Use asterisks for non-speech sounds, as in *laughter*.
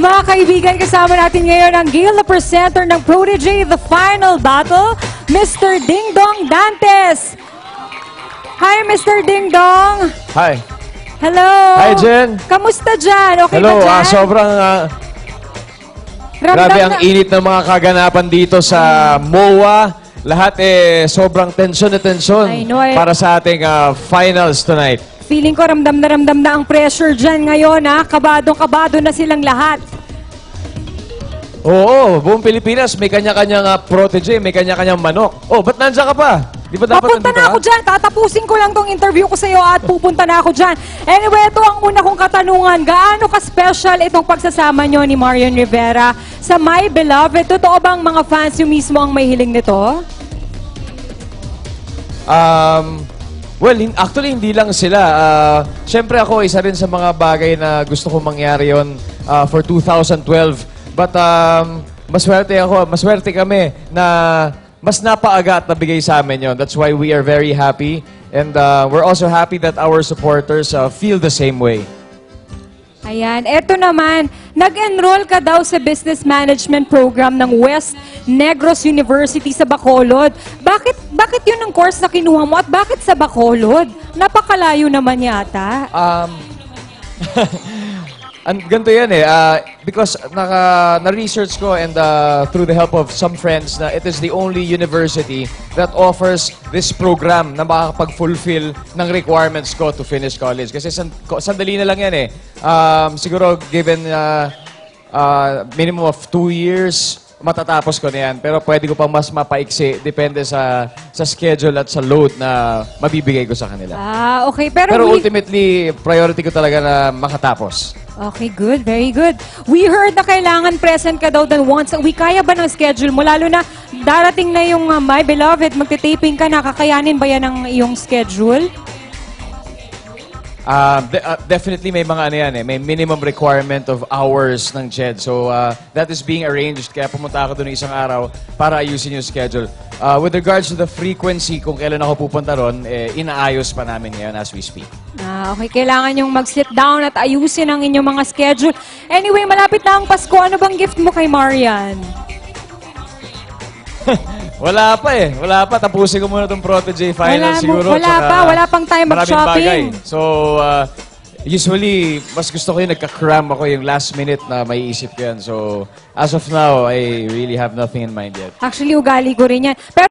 Mga kaibigan, kasama natin ngayon ang Gala Presenter ng Protege, The Final Battle, Mr. Ding Dong Dantes. Hi, Mr. Ding Dong. Hi. Hello. Hi, Jen. Kamusta dyan? Okay Hello, ba dyan? ah, sobrang ah, Ramdam grabe ang na- init ng mga kaganapan dito sa MOA. Lahat eh sobrang tensyon na know, eh. para sa ating ah, finals tonight. Feeling ko ramdam na ramdam na ang pressure dyan ngayon, ha? Kabadong-kabado na silang lahat. Oo, buong Pilipinas may kanya-kanyang ah, protege, may kanya-kanyang manok. Oh, ba't nandiyan ka pa? Di ba dapat Papunta na ka? ako dyan. Tatapusin ko lang tong interview ko sa iyo at pupunta na ako dyan. Anyway, ito ang una kong katanungan. Gaano ka-special itong pagsasama nyo ni Marion Rivera sa My Beloved? Totoo bang mga fans yung mismo ang may hiling nito? Um, well, actually, hindi lang sila. Uh, Siyempre ako, isa rin sa mga bagay na gusto kong mangyari yon uh, for 2012. But um, maswerte ako, maswerte kami na mas napaaga at nabigay sa amin yon. That's why we are very happy. And uh, we're also happy that our supporters uh, feel the same way. Ayan. Eto naman, nag-enroll ka daw sa business management program ng West Negros University sa Bacolod. Bakit, bakit yun ang course na kinuha mo at bakit sa Bacolod? Napakalayo naman yata. Um, *laughs* an, ganito yan eh. ah, because naka, na-research ko and ah, through the help of some friends na it is the only university that offers this program na makakapag-fulfill ng requirements ko to finish college. Kasi san, sandali na lang yan eh. Um, siguro given ah, ah, minimum of two years, matatapos ko na yan. Pero pwede ko pang mas mapaiksi. Depende sa, sa schedule at sa load na mabibigay ko sa kanila. Ah, okay. Pero, Pero we- ultimately, priority ko talaga na makatapos. Okay, good. Very good. We heard na kailangan present ka daw than once a week. Kaya ba ng schedule mo? Lalo na darating na yung uh, My Beloved, magte-taping ka na. Kakayanin ba yan ang iyong schedule? Um, de- uh, definitely may mga ano yan eh. May minimum requirement of hours ng JED. So uh, that is being arranged. Kaya pumunta ako doon isang araw para ayusin yung schedule. Uh, with regards to the frequency, kung kailan ako pupunta ron, eh, inaayos pa namin ngayon as we speak. Ah, okay, kailangan yung mag-sit down at ayusin ang inyong mga schedule. Anyway, malapit na ang Pasko. Ano bang gift mo kay Marian? *laughs* Wala pa eh. Wala pa. Tapusin ko muna itong Protege final Wala mo- siguro. wala Tsaka pa. Wala pang time maraming mag-shopping. bagay. So, uh, usually, mas gusto ko yung nagka-cram ako yung last minute na may isip ko yan. So, as of now, I really have nothing in mind yet. Actually, ugali ko rin yan. Pero